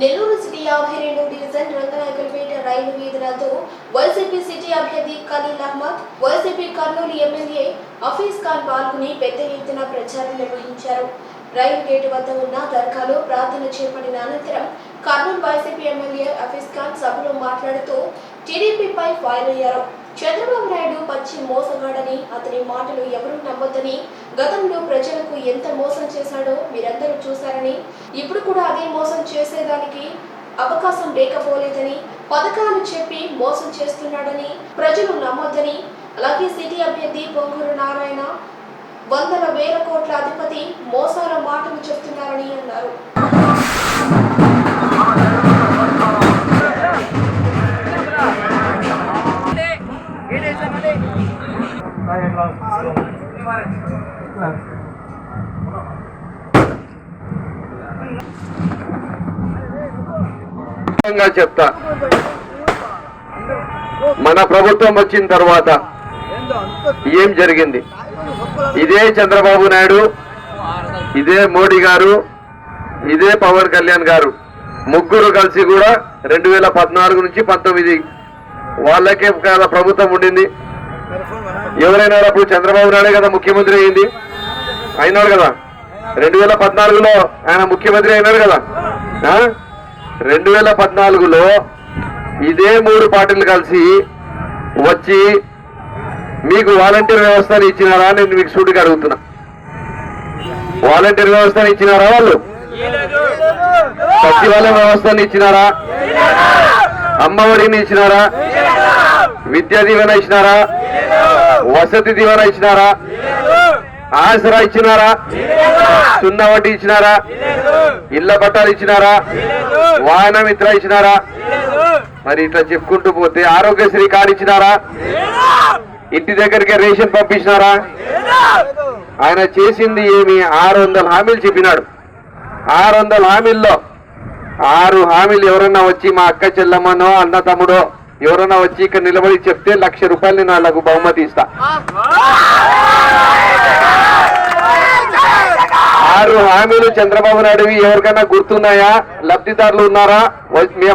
Nellore city యాభై రెండు division Ranganayakulapeta రైలు వీధులతో వైసీపీ సిటీ అభ్యర్థి ఖలీల్ అహ్మద్ వైసీపీ కర్నూలు ఎమ్మెల్యే హఫీజ్ ఖాన్ పాల్గొని పెద్ద ఎత్తున ప్రచారం నిర్వహించారు. రైలు గేటు వద్ద ఉన్న దర్గాలో ప్రార్థన చేపట్టిన అనంతరం కర్నూలు వైసీపీ ఎమ్మెల్యే హఫీజ్ ఖాన్ సభలో మాట్లాడుతూ టీడీపీపై ఫైర్ అయ్యారు. చంద్రబాబు నాయుడు పచ్చి మోసగాడని అతని మాటలు ఎవరూ నమ్మొద్దని గతంలో ప్రజలకు ఎంత మోసం చేశాడో మీరందరూ చూశారని ఇప్పుడు కూడా అదే మోసం చేసేదానికి అవకాశం లేకపోలేదని పథకాలు చెప్పి మోసం చేస్తున్నాడని ప్రజలు నమ్మొద్దని అలాగే సిటీ అభ్యర్థి పొంగూరు నారాయణ వందల వేల కోట్ల అధిపతి మోసాల మాటలు చెప్తున్నారని అన్నారు. స్పష్టంగా చెప్తా. మన ప్రభుత్వం వచ్చిన తర్వాత ఏం జరిగింది? ఇదే చంద్రబాబు నాయుడు ఇదే మోడీ గారు ఇదే పవన్ కళ్యాణ్ గారు ముగ్గురు కలిసి కూడా రెండు వేల పద్నాలుగు నుంచి పంతొమ్మిది వాళ్ళకే కదా ప్రభుత్వం ఉండింది. ఎవరైనా అప్పుడు చంద్రబాబు నాయుడే కదా ముఖ్యమంత్రి అయింది? అయినాడు కదా. రెండు వేల పద్నాలుగులో ఆయన ముఖ్యమంత్రి అయినాడు కదా. రెండు వేల పద్నాలుగులో ఇదే మూడు పార్టీలు కలిసి వచ్చి మీకు వాలంటీర్ వ్యవస్థను ఇచ్చినారా నేను మీకు సూటిగా అడుగుతున్నా. వాలంటీర్ వ్యవస్థను ఇచ్చినారా వాళ్ళు? సచివాలయ వ్యవస్థను ఇచ్చినారా? అమ్మఒడిని ఇచ్చినారా? విద్యా దీవెన ఇచ్చినారా? వసతి దీవెన ఇచ్చినారా? ఆసరా ఇచ్చినారా? సున్నా వడ్డీ ఇచ్చినారా? ఇళ్ళ పట్టాలు ఇచ్చినారా? వాహన మిత్ర ఇచ్చినారా మరి ఇట్లా చెప్పుకుంటూ పోతే ఆరోగ్యశ్రీ కార్డు ఇచ్చినారా? ఇంటి దగ్గరికి రేషన్ పంపించినారా? ఆయన చేసింది ఏమి? ఆరు వందల హామీలు చెప్పినాడు. ఆరు వందల హామీల్లో ఆరు హామీలు ఎవరన్నా వచ్చి మా అక్క చెల్లమ్మనో అన్న తమ్ముడో ఎవరన్నా వచ్చి ఇక్కడ నిలబడి చెప్తే లక్ష రూపాయలు నేను వాళ్ళకు బహుమతి ఇస్తా. ఆరు హామీలు చంద్రబాబు నాయుడు ఎవరికైనా గుర్తున్నాయా? లబ్ధిదారులు ఉన్నారా?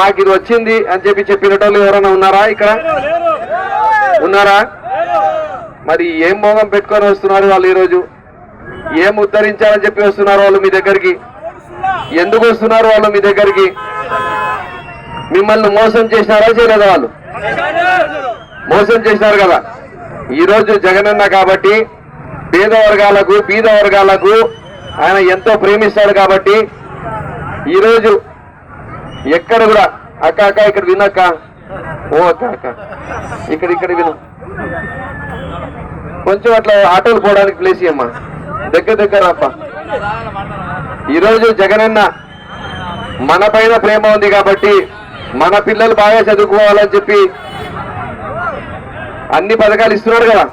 మాకు ఇది వచ్చింది అని చెప్పి చెప్పినటోళ్ళు ఎవరైనా ఉన్నారా ఇక్కడ? ఉన్నారా? మరి ఏం మోగం పెట్టుకొని వస్తున్నారు వాళ్ళు ఈరోజు? ఏం ఉద్ధరించాలని చెప్పి వస్తున్నారు వాళ్ళు మీ దగ్గరికి? ఎందుకు వస్తున్నారు వాళ్ళు మీ దగ్గరికి? మిమ్మల్ని మోసం చేసినారా చేయలేదా వాళ్ళు? మోసం చేసినారు కదా. ఈరోజు జగనన్న కాబట్టి పేద వర్గాలకు బీద వర్గాలకు ఆయన ఎంతో ప్రేమిస్తాడు కాబట్టి ఈరోజు ఎక్కడ కూడా అక్క అక్క ఇక్కడ వినక్క ఓ అక్క అక్క. ఇక్కడ ఇక్కడ విను. కొంచెం అట్లా ఆటోలు పోవడానికి ప్లేస్ ఇమ్మా దగ్గర దగ్గర అప్ప ఈరోజు జగనన్న మన పైన ప్రేమ ఉంది కాబట్టి మన పిల్లలు బాగా చదువుకోవాలని చెప్పి అన్ని పథకాలు ఇస్తున్నాడు కదా.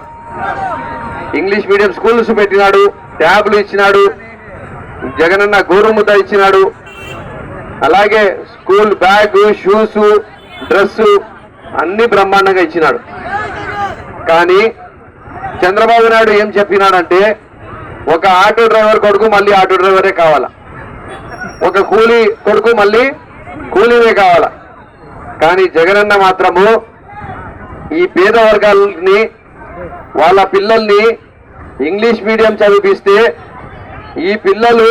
ఇంగ్లీష్ మీడియం స్కూల్స్ పెట్టినాడు ట్యాబ్లు ఇచ్చినాడు. జగనన్న గోరుముద్ద ఇచ్చినాడు. అలాగే స్కూల్ బ్యాగ్ షూస్ డ్రెస్ అన్ని బ్రహ్మాండంగా ఇచ్చినాడు. కానీ చంద్రబాబు నాయుడు ఏం చెప్పినాడంటే ఒక ఆటో డ్రైవర్ కొడుకు మళ్ళీ ఆటో డ్రైవరే కావాలా? ఒక కూలీ కొడుకు మళ్ళీ కూలీనే కావాలా? కానీ జగనన్న మాత్రము ఈ పేద వర్గాలని వాళ్ళ పిల్లల్ని ఇంగ్లీష్ మీడియం చదివిస్తే ఈ పిల్లలు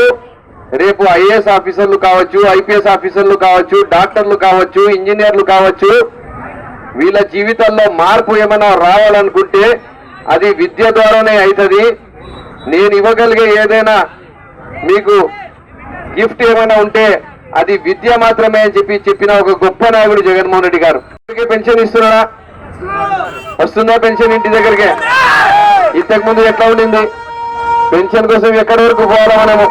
రేపు ఐఏఎస్ ఆఫీసర్లు కావచ్చు ఐపీఎస్ ఆఫీసర్లు కావచ్చు డాక్టర్లు కావచ్చు ఇంజనీర్లు కావచ్చు వీళ్ళ జీవితాల్లో మార్పు ఏమైనా రావాలనుకుంటే అది విద్య ద్వారానే అవుతుంది నేను ఇవ్వగలిగే ఏదైనా మీకు గిఫ్ట్ ఏమైనా ఉంటే అది విద్య మాత్రమే అని చెప్పి చెప్పిన ఒక గొప్ప నాయకుడు జగన్మోహన్ రెడ్డి గారు. పెన్షన్ ఇస్తున్నారా వస్తుందా పెన్షన్ ఇంటి దగ్గరికి? ఇంతకు ముందు ఎట్లా ఉండింది? పెన్షన్ కోసం ఎక్కడి వరకు పోవాలా మనము?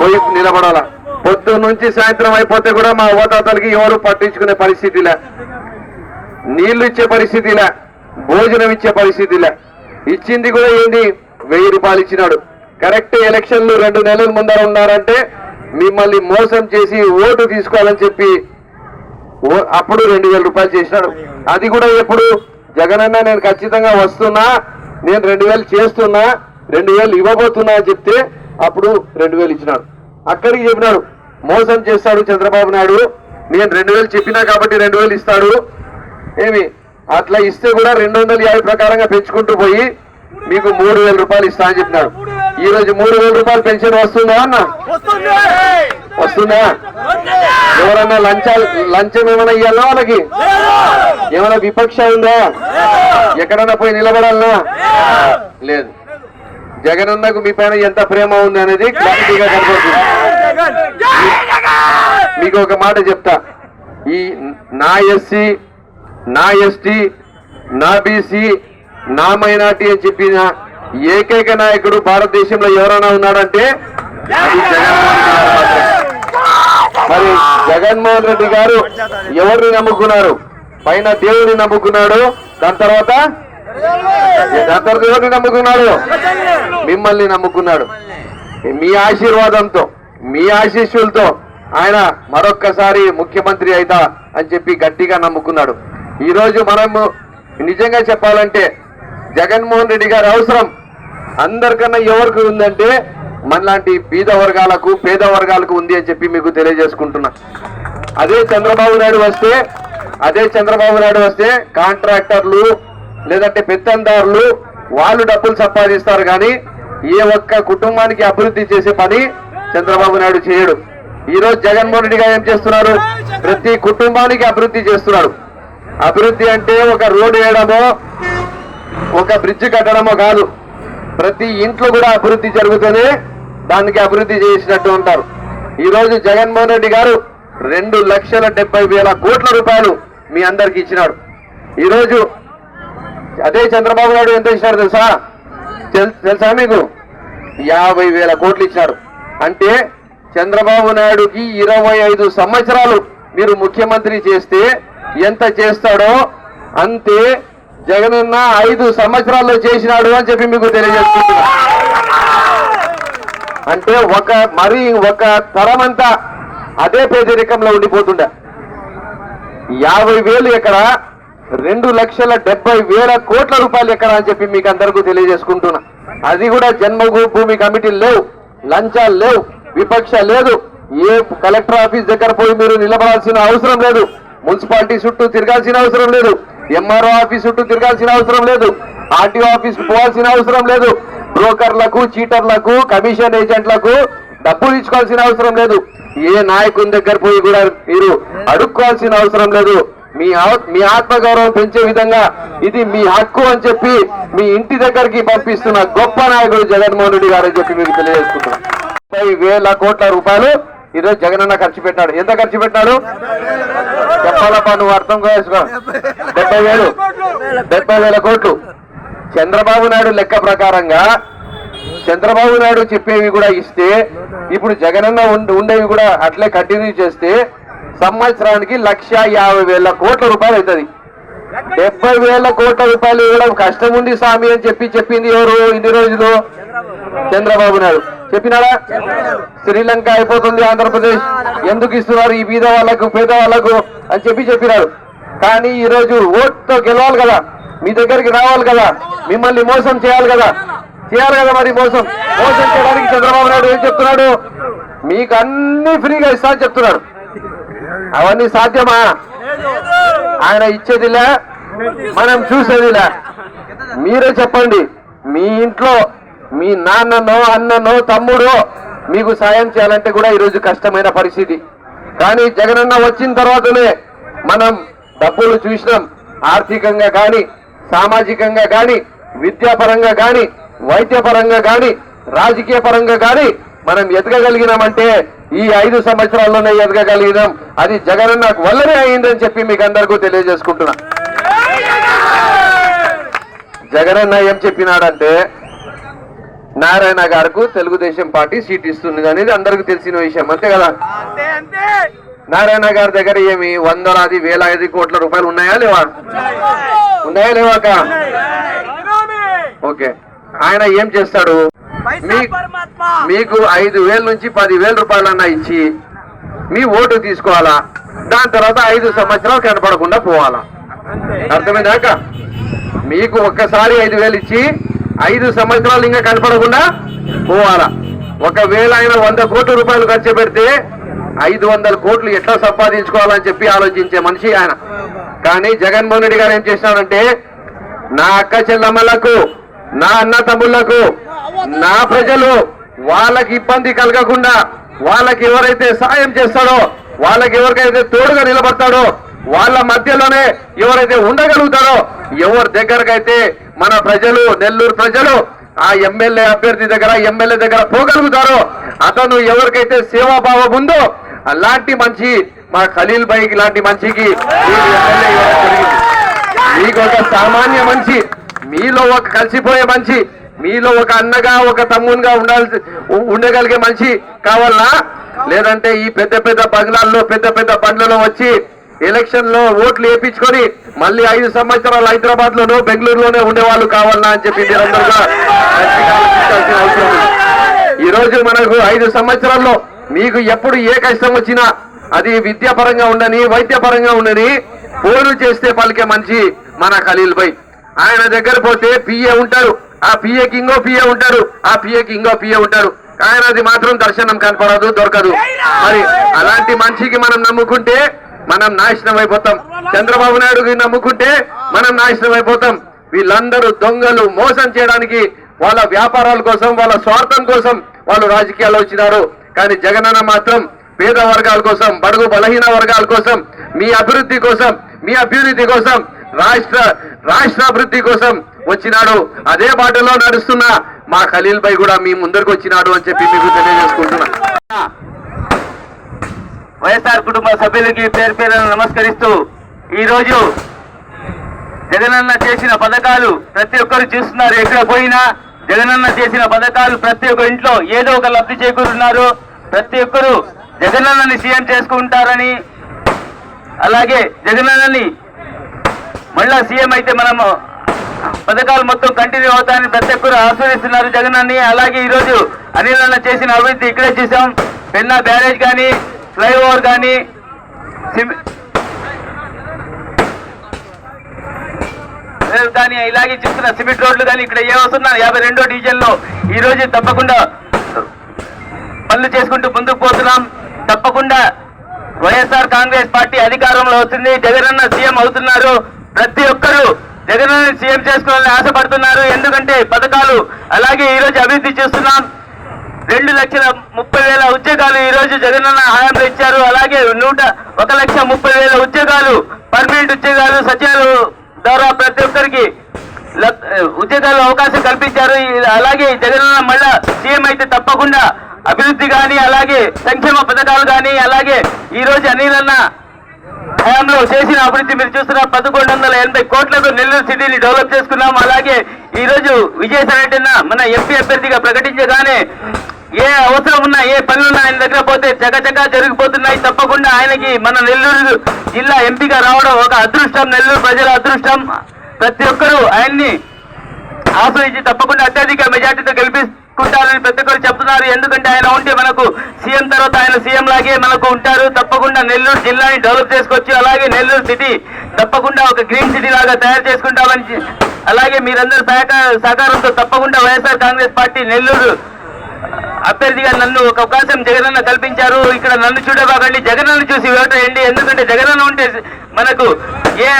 పోయి నిలబడాలా? పొద్దున్న నుంచి సాయంత్రం అయిపోతే కూడా మా యువతాతలకి ఎవరు పట్టించుకునే పరిస్థితిలే. నీళ్ళు ఇచ్చే పరిస్థితిలే. భోజనం ఇచ్చే పరిస్థితిలే. ఇచ్చింది కూడా ఏంది? వెయ్యి రూపాయలు ఇచ్చినాడు. కరెక్ట్ ఎలక్షన్లు రెండు నెలల ముందర ఉన్నారంటే మిమ్మల్ని మోసం చేసి ఓటు తీసుకోవాలని చెప్పి ఓ- అప్పుడు రెండు వేల రూపాయలు చేసినాడు. అది కూడా ఎప్పుడు? జగనన్న నేను ఖచ్చితంగా వస్తున్నా. నేను రెండు వేలు చేస్తున్నా. రెండు వేలు ఇవ్వబోతున్నా అని చెప్తే అప్పుడు రెండు వేలు ఇచ్చినాడు. అక్కడికి చెప్పినాడు మోసం చేస్తాడు చంద్రబాబు నాయుడు. నేను రెండు వేలు చెప్పినా కాబట్టి రెండు వేలు ఇస్తాడు. ఏమి? అట్లా ఇస్తే కూడా రెండు వందల యాభై ప్రకారంగా పెంచుకుంటూ పోయి మీకు మూడు వేల రూపాయలు ఇస్తా అని చెప్పినాడు. ఈ రోజు మూడు వేల రూపాయలు పెన్షన్ వస్తుందా అన్న? వస్తుందా? ఎవరన్నా లంచాలు లంచం ఏమైనా ఇవ్వాలా వాళ్ళకి? ఏమైనా విపక్ష ఉందా? ఎక్కడన్నా పోయి నిలబడాలనా? లేదు. జగనన్నకు మీ పైన ఎంత ప్రేమ ఉంది అనేది క్లారిటీగా కనపడుతుంది మీకు ఒక మాట చెప్తా. ఈ నా ఎస్సీ నా ఎస్టీ నా బీసీ నా మైనార్టీ అని చెప్పిన ఏకైక నాయకుడు భారతదేశంలో ఎవరైనా ఉన్నాడంటే మరి జగన్మోహన్ రెడ్డి గారు ఎవరిని నమ్ముకున్నారు? పైన దేవుడిని నమ్ముకున్నాడు. దాని తర్వాత దాని నమ్ముకున్నాడు? మిమ్మల్ని నమ్ముకున్నాడు. మీ ఆశీర్వాదంతో మీ ఆశీస్సులతో ఆయన మరొక్కసారి ముఖ్యమంత్రి అయితా అని చెప్పి గట్టిగా నమ్ముకున్నాడు. ఈరోజు మనము నిజంగా చెప్పాలంటే జగన్మోహన్ రెడ్డి గారి అవసరం అందరికన్నా ఎవరికి ఉందంటే మనలాంటి బీద వర్గాలకు పేద వర్గాలకు ఉంది అని చెప్పి మీకు తెలియజేసుకుంటున్నా. అదే చంద్రబాబు నాయుడు వస్తే అదే చంద్రబాబు నాయుడు వస్తే కాంట్రాక్టర్లు లేదంటే పెత్తందారులు వాళ్ళు డబ్బులు సంపాదిస్తారు కానీ ఏ ఒక్క కుటుంబానికి అభివృద్ధి చేసే పని చంద్రబాబు నాయుడు చేయడు. ఈరోజు జగన్మోహన్ రెడ్డి గారు ఏం చేస్తున్నారు? ప్రతి కుటుంబానికి అభివృద్ధి చేస్తున్నాడు. అభివృద్ధి అంటే ఒక రోడ్డు వేయడమో ఒక బ్రిడ్జ్ కట్టడమో కాదు. ప్రతి ఇంట్లో కూడా అభివృద్ధి జరుగుతూనే దానికి అభివృద్ధి చేసినట్టు ఉంటారు. ఈరోజు జగన్మోహన్ రెడ్డి గారు రెండు లక్షల డెబ్బై వేల కోట్ల రూపాయలు మీ అందరికి ఇచ్చినాడు. ఈరోజు అదే చంద్రబాబు నాయుడు ఎంత ఇచ్చినారు తెలుసా? తెలుసా మీకు? యాభై వేల కోట్లు ఇచ్చినారు. అంటే చంద్రబాబు నాయుడుకి ఇరవై ఐదు సంవత్సరాలు మీరు ముఖ్యమంత్రి చేస్తే ఎంత చేస్తాడో అంతే జగనన్న ఐదు సంవత్సరాల్లో చేసినాడు అని చెప్పి మీకు తెలియజేస్తున్నా. అంటే ఒక మరి ఒక తరమంతా అదే పేదరికంలో ఉండిపోతుండే. యాభై వేలు ఎక్కడ రెండు లక్షల డెబ్బై వేల కోట్ల రూపాయలు ఎక్కడ అని చెప్పి మీకు అందరికీ తెలియజేసుకుంటున్నా. అది కూడా జన్మభూమి కమిటీలు లేవు లంచాలు లేవు విపక్ష లేదు. ఏ కలెక్టర్ ఆఫీస్ దగ్గర పోయి మీరు నిలబడాల్సిన అవసరం లేదు. మున్సిపాలిటీ చుట్టూ తిరగాల్సిన అవసరం లేదు. ఎంఆర్ఓ ఆఫీస్ చుట్టూ తిరగాల్సిన అవసరం లేదు. ఆర్టీఓ ఆఫీస్ పోవాల్సిన అవసరం లేదు. బ్రోకర్లకు చీటర్లకు కమిషన్ ఏజెంట్లకు డబ్బులు ఇచ్చుకోవాల్సిన అవసరం లేదు. ఏ నాయకుని దగ్గర పోయి కూడా మీరు అడుక్కోవాల్సిన అవసరం లేదు. మీ మీ ఆత్మగౌరవం పెంచే విధంగా ఇది మీ హక్కు అని చెప్పి మీ ఇంటి దగ్గరికి పంపిస్తున్న గొప్ప నాయకుడు జగన్మోహన్ రెడ్డి గారు అని చెప్పి మీకు తెలియజేసుకుంటున్నాను ముప్పై వేల కోట్ల రూపాయలు ఈరోజు జగనన్న ఖర్చు పెట్టాడు. ఎంత ఖర్చు పెట్టాడు? చెప్పాలప్ప నువ్వు అర్థం చేసుకో. డెబ్బై వేలు. డెబ్బై వేల కోట్లు. చంద్రబాబు నాయుడు లెక్క ప్రకారంగా చంద్రబాబు నాయుడు చెప్పేవి కూడా ఇస్తే ఇప్పుడు జగనన్న ఉండేవి కూడా అట్లే కంటిన్యూ చేస్తే సంవత్సరానికి లక్ష యాభై వేల కోట్ల రూపాయలు అవుతుంది. డెబ్బై వేల కోట్ల రూపాయలు ఇవ్వడం కష్టం ఉంది స్వామి అని చెప్పి చెప్పింది ఎవరు ఇన్ని రోజులు? చంద్రబాబు నాయుడు. చెప్పినారా శ్రీలంక అయిపోతుంది ఆంధ్రప్రదేశ్. ఎందుకు ఇస్తున్నారు? ఈ బీద వాళ్ళకు పేద వాళ్ళకు అని చెప్పి చెప్పినాడు. కానీ ఈ రోజు ఓట్తో గెలవాలి కదా. మీ దగ్గరికి రావాలి కదా. మిమ్మల్ని మోసం చేయాలి కదా. చేయాలి కదా మరి మోసం? మోసం చేయడానికి చంద్రబాబు నాయుడు ఏం చెప్తున్నాడు? మీకు అన్ని ఫ్రీగా ఇస్తా అని చెప్తున్నాడు. అవన్నీ సాధ్యమా? ఆయన ఇచ్చేదిలే మనం చూసేదిలే. మీరే చెప్పండి మీ ఇంట్లో మీ నాన్ననో అన్ననో తమ్ముడో మీకు సాయం చేయాలంటే కూడా ఈరోజు కష్టమైన పరిస్థితి. కానీ జగనన్న వచ్చిన తర్వాతనే మనం డబ్బులు చూసినాం. ఆర్థికంగా కానీ సామాజికంగా కానీ విద్యాపరంగా కానీ వైద్యపరంగా కానీ రాజకీయ పరంగా కానీ మనం ఎదగగలిగినామంటే ఈ ఐదు సంవత్సరాల్లోనే ఎదగగలిగినాం. అది జగనన్న వల్లనే అయిందని చెప్పి మీకు అందరికీ తెలియజేసుకుంటున్నా. జగనన్న ఏం చెప్పినాడంటే నారాయణ గారికి తెలుగుదేశం పార్టీ సీట్ ఇస్తుంది అనేది అందరికీ తెలిసిన విషయం. అంతే కదా? నారాయణ గారి దగ్గర ఏమి వందలాది వేలాది కోట్ల రూపాయలు ఉన్నాయా లేవా? ఉన్నాయా. లేవాక? ఓకే. ఆయన ఏం చేస్తాడు? మీకు ఐదు వేల నుంచి పది వేల రూపాయలన్నా ఇచ్చి మీ ఓటు తీసుకోవాలా? దాని తర్వాత ఐదు సంవత్సరాలు కనపడకుండా పోవాలా? అర్థమైందాక మీకు ఒక్కసారి ఐదు వేలు ఇచ్చి ఐదు సంవత్సరాలు ఇంకా కనపడకుండా పోవాలా? ఒకవేళ ఆయన వంద కోట్ల రూపాయలు ఖర్చు పెడితే ఐదు వందల కోట్లు ఎట్లా సంపాదించుకోవాలని చెప్పి ఆలోచించే మనిషి ఆయన. కానీ జగన్మోహన్ రెడ్డి గారు ఏం చేసినారంటే నా అక్క చెల్లమ్మలకు నా అన్న తమ్ముళ్ళకు నా ప్రజలు వాళ్ళకి ఇబ్బంది కలగకుండా వాళ్ళకి ఎవరైతే సాయం చేస్తాడో వాళ్ళకి ఎవరికైతే తోడుగా నిలబడతాడో వాళ్ళ మధ్యలోనే ఎవరైతే ఉండగలుగుతారో ఎవరి దగ్గరకైతే మన ప్రజలు నెల్లూరు ప్రజలు ఆ ఎమ్మెల్యే అభ్యర్థి దగ్గర ఎమ్మెల్యే దగ్గర పోగలుగుతారో అతను ఎవరికైతే సేవాభావం ఉందో అలాంటి మంచి మా ఖలీల్ బైక్ లాంటి మంచికి మీకు ఒక సామాన్య మంచి మీలో ఒక కలిసిపోయే మనిషి మీలో ఒక అన్నగా ఒక తమ్మునిగా ఉండాల్సి ఉండగలిగే మనిషి కావాలనా లేదంటే ఈ పెద్ద పెద్ద బంగ్లాల్లో పెద్ద పెద్ద బండ్లలో వచ్చి ఎలక్షన్లో ఓట్లు వేయించుకొని మళ్ళీ ఐదు సంవత్సరాలు హైదరాబాద్ లోనో బెంగళూరులోనే ఉండేవాళ్ళు కావాలనా అని చెప్పి మీరందరూ ఈ రోజు మనకు ఐదు సంవత్సరాల్లో మీకు ఎప్పుడు ఏ కష్టం వచ్చినా అది విద్యాపరంగా ఉండని వైద్యపరంగా ఉండని ఫోన్లు చేస్తే పలికే మనిషి మన ఖలీల్ భాయ్ ఆయన దగ్గర పోతే పిఏ ఉంటారు. ఆ పిఏకి ఇంకో పిఏ ఉంటారు ఆ పిఏకి ఇంకో పిఏ ఉంటారు. కానీ అది మాత్రం దర్శనం కనపడదు దొరకదు. మరి అలాంటి మనిషికి మనం నమ్ముకుంటే మనం నాశనం అయిపోతాం. చంద్రబాబు నాయుడుకి నమ్ముకుంటే మనం నాశనం అయిపోతాం. వీళ్ళందరూ దొంగలు మోసం చేయడానికి వాళ్ళ వ్యాపారాల కోసం వాళ్ళ స్వార్థం కోసం వాళ్ళు రాజకీయాల్లో వచ్చినారు. కానీ జగనన్న మాత్రం పేద వర్గాల కోసం బడుగు బలహీన వర్గాల కోసం మీ అభివృద్ధి కోసం మీ అభ్యున్నతి కోసం రాష్ట్ర రాష్ట్ర అభివృద్ధి కోసం వచ్చినాడు. అదే బాటలో నడుస్తున్న మా ఖలీల్ భాయ్ కూడా మీ ముందరికి వచ్చినాడు అని చెప్పి మీకు తెలియజేసుకుంటున్నా. వైఎస్ఆర్ కుటుంబ సభ్యులకి పేరు పేరున నమస్కరిస్తూ ఈరోజు జగనన్న చేసిన పథకాలు ప్రతి ఒక్కరు చూస్తున్నారు. ఎక్కడ పోయినా జగనన్న చేసిన పథకాలు ప్రతి ఒక్క ఇంట్లో ఏదో ఒక లబ్ధి చేకూరున్నారు ప్రతి ఒక్కరు జగనన్నని సీఎం చేసుకుంటారని అలాగే జగనన్నని మళ్ళా సీఎం అయితే మనము పథకాలు మొత్తం కంటిన్యూ అవుతాయని ప్రతి ఒక్కరు ఆస్వాదిస్తున్నారు అని అలాగే ఈరోజు అనిల్ అన్న చేసిన అభివృద్ధి ఇక్కడే చూసాం. పెన్నా బ్యారేజ్ కానీ ఫ్లైఓవర్ కానీ కానీ ఇలాగే చూస్తున్న సిమెంట్ రోడ్లు కానీ ఇక్కడ ఏ వస్తున్నా యాభై రెండో డివిజన్లో ఈ రోజు తప్పకుండా పనులు చేసుకుంటూ ముందుకు పోతున్నాం. తప్పకుండా వైఎస్ఆర్ కాంగ్రెస్ పార్టీ అధికారంలో వస్తుంది. జగనన్న సీఎం అవుతున్నారు. ప్రతి ఒక్కరూ జగనన్న సీఎం చేసుకోవాలని ఆశపడుతున్నారు. ఎందుకంటే పథకాలు అలాగే ఈ రోజు అభివృద్ధి చేస్తున్నాం. రెండు లక్షల ముప్పై వేల ఉద్యోగాలు ఈ రోజు జగనన్న హయాంలో ఇచ్చారు. అలాగే నూట ఒక లక్ష ముప్పై వేల ఉద్యోగాలు పర్మనెంట్ ఉద్యోగాలు సచివాలు ద్వారా ప్రతి ఒక్కరికి ఉద్యోగాలు అవకాశం కల్పించారు. ఈ- అలాగే జగనన్న మళ్ళా సీఎం అయితే తప్పకుండా అభివృద్ధి కానీ అలాగే సంక్షేమ పథకాలు కానీ అలాగే ఈ రోజు అనిలన్న హయాంలో చేసిన అభివృద్ధి మీరు చూస్తున్న పదకొండు వందల ఎనభై కోట్లతో నెల్లూరు సిటీని డెవలప్ చేసుకున్నాం. అలాగే ఈ రోజు విజయసాయి మన ఎంపీ అభ్యర్థిగా ప్రకటించగానే ఏ అవసరం ఉన్నా ఏ పనులున్నా ఆయన దగ్గర పోతే చకచకా జరిగిపోతున్నాయి. తప్పకుండా ఆయనకి మన నెల్లూరు జిల్లా ఎంపీగా రావడం ఒక అదృష్టం నెల్లూరు ప్రజల అదృష్టం. ప్రతి ఒక్కరూ ఆయన్ని ఆశ్రయించి తప్పకుండా అత్యధిక మెజార్టీతో గెలిపించుకుంటారని ప్రతి ఒక్కరు చెప్తున్నారు. ఎందుకంటే ఆయన ఉంటే మనకు సీఎం తర్వాత ఆయన సీఎం లాగే మనకు ఉంటారు. తప్పకుండా నెల్లూరు జిల్లాని డెవలప్ చేసుకోవచ్చు. అలాగే నెల్లూరు సిటీ తప్పకుండా ఒక గ్రీన్ సిటీ లాగా తయారు చేసుకుంటామని అలాగే మీరందరూ సహకార సహకారంతో తప్పకుండా వైఎస్ఆర్ కాంగ్రెస్ పార్టీ నెల్లూరు అభ్యర్థిగా నన్ను ఒక అవకాశం జగనన్న కల్పించారు. ఇక్కడ నన్ను చూడబాకండి. జగనన్న చూసి వేయండి. ఎందుకంటే జగనన్న ఉంటే మనకు ఏ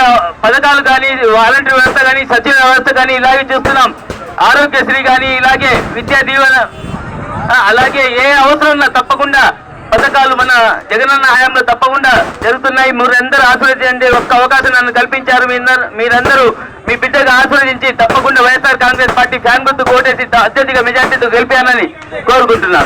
పథకాలు కానీ వాలంటీర్ వ్యవస్థ కానీ సచివ వ్యవస్థ కానీ ఇలాగే చూస్తున్నాం. ఆరోగ్యశ్రీ కానీ ఇలాగే విద్యా దీవెన అలాగే ఏ అవసరం ఉన్నా తప్పకుండా పథకాలు మన జగనన్న హయాంలో తప్పకుండా జరుగుతున్నాయి. మీరందరూ ఆశీర్వదించండి. ఒక్క అవకాశం నన్ను కల్పించారు మీరందరూ మీరందరూ మీ బిడ్డగా ఆశీర్వదించి తప్పకుండా వైఎస్ఆర్ కాంగ్రెస్ పార్టీ ఫ్యాన్ గుర్తు కోటేసి అత్యధిక మెజార్టీతో గెలిపానని కోరుకుంటున్నారు